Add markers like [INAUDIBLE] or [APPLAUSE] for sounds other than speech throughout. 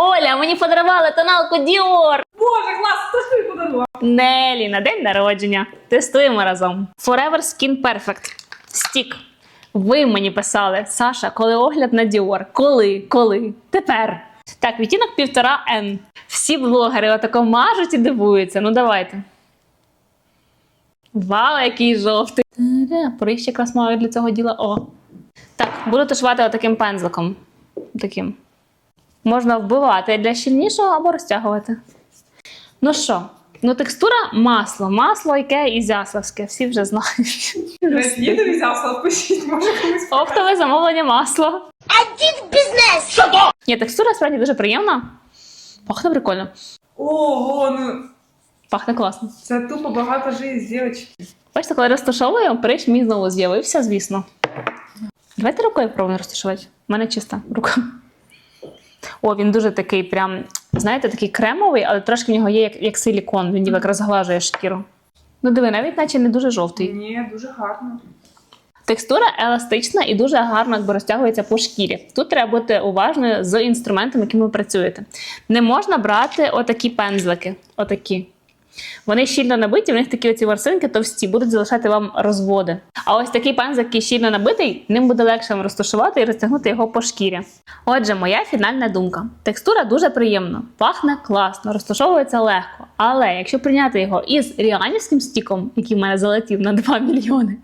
Оля, мені подарували тоналку Dior. Боже, клас, хто ж тобі подарував? Нелі на день народження. Тестуємо разом. Forever Skin Perfect. Стік. Ви мені писали, Саша, коли огляд на Dior? Коли? Коли? Тепер. Так, відтінок півтора N. Всі блогери отако мажуть і дивуються. Ну давайте. Вау, який жовтий. Та-да, Прищ якраз маю для цього діла. О. Так, буду тушувати отаким пензликом. Таким. Можна вбивати для щільнішого або розтягувати. Ну що, ну текстура масло, масло яке ізяславське, всі вже знають. Слідові взяв, пишіть, може комусь. Оптове замовлення масла. Ні, текстура справді дуже приємна. Пахне прикольно. Ого, ну Пахне класно. це тупо багато життя з дівчинки. Бачите, коли розташовую, прищ мій знову з'явився, звісно. Давайте рукою пробуємо розташувати. У мене чиста рука. О, він дуже такий, прям, знаєте, такий кремовий, але трошки в нього є як, як силікон, він ніби як розглажує шкіру. Ну, диви, навіть наче не дуже жовтий. Ні, дуже гарно. Текстура еластична і дуже гарно якби розтягується по шкірі. Тут треба бути уважною з інструментом, яким ви працюєте. Не можна брати отакі пензлики. Отакі. Вони щільно набиті, в них такі оці ворсинки товсті, будуть залишати вам розводи. А ось такий пензлик, який щільно набитий, ним буде легше вам розташувати і розтягнути його по шкірі. Отже, моя фінальна думка. Текстура дуже приємна, пахне класно, розташовується легко. Але якщо прийняти його із ріанівським стіком, який в мене залетів на 2 [LAUGHS] мільйони,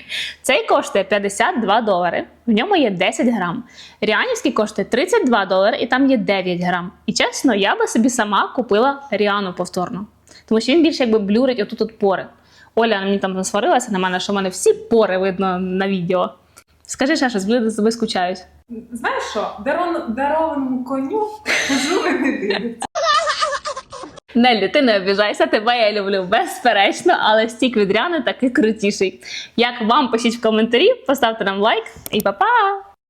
цей коштує 52 долари. В ньому є 10 грам. Ріанівський коштує 32 долари, і там є 9 грам. І чесно, я би собі сама купила Ріану повторно. Тому що він більше якби блюрить отут от пори. Оля мені там насварилася на мене, що в мене всі пори видно на відео. Скажи ще щось, люди за тобою скучають. Знаєш що? Дарон, дарованому коню жули не дивиться. Неллі, ти не обіжайся, тебе я люблю безперечно, але стік від Ріани таки крутіший. Як вам пишіть в коментарі, поставте нам лайк і па-па!